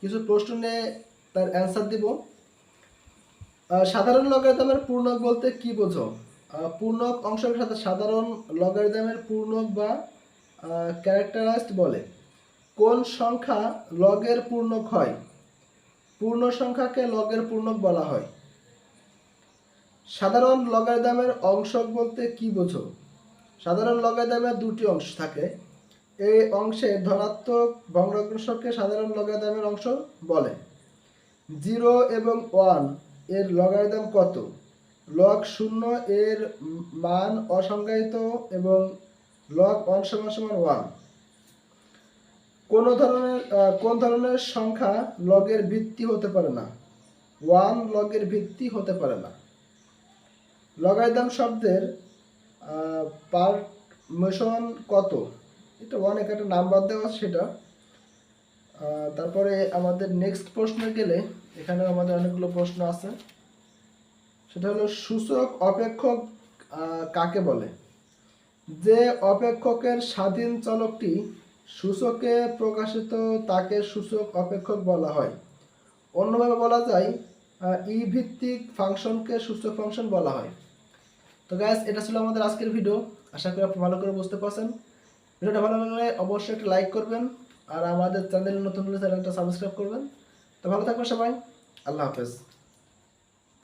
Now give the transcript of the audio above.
কিছু প্রশ্ন তার অ্যান্সার দিব। সাধারণ লগারিদমের পূর্ণক বলতে কি বোঝো? পূর্ণক অংশের সাথে সাধারণ লগারিদমের পূর্ণক বা ক্যারেক্টারাইজড বলে। কোন সংখ্যা লগের পূর্ণক হয়? পূর্ণ সংখ্যাকে লগের পূর্ণক বলা হয়। সাধারণ লগারিদমের অংশক বলতে কি বোঝো? সাধারণ লগারিদমের দুটি অংশ থাকে। এই অংশে ধনাত্মক ভগ্নাংশকে সাধারণ লগারিদমের অংশ বলে। জিরো এবং ওয়ানের লগারিদম কত? লগ শূন্য এর মান অসংজ্ঞায়িত এবং লগ ওয়ান সমান সমান ওয়ান। কোন ধরনের কোন ধরনের সংখ্যা লগের ভিত্তি হতে পারে না? ওয়ান লগের ভিত্তি হতে পারে না। লগারিদম শব্দের পারমিশন কত? এটা অনেক একটা নাম্বার দেওয়া আছে সেটা। তারপরে আমাদের নেক্সট প্রশ্নে গেলে এখানে আমাদের অনেকগুলো প্রশ্ন আছে। সেটা হলো, সূচক অপেক্ষক কাকে বলে? যে অপেক্ষকের স্বাধীন চলকটি সূচকে প্রকাশিত তাকে সূচক অপেক্ষক বলা হয়। অন্যভাবে বলা যায় ই ভিত্তিক ফাংশনকে সূচক ফাংশন বলা হয়। তো গ্যাস এটা ছিল আমাদের আজকের ভিডিও আশা করি আপনি ভালো করে বুঝতে পারছেন। ভিডিওটা ভালো লাগলে অবশ্যই একটা লাইক করবেন আর আমাদের চ্যানেল নতুন হলে চ্যানেলটা সাবস্ক্রাইব করবেন। তো ভালো থাকবেন সবাই। আল্লাহ হাফেজ।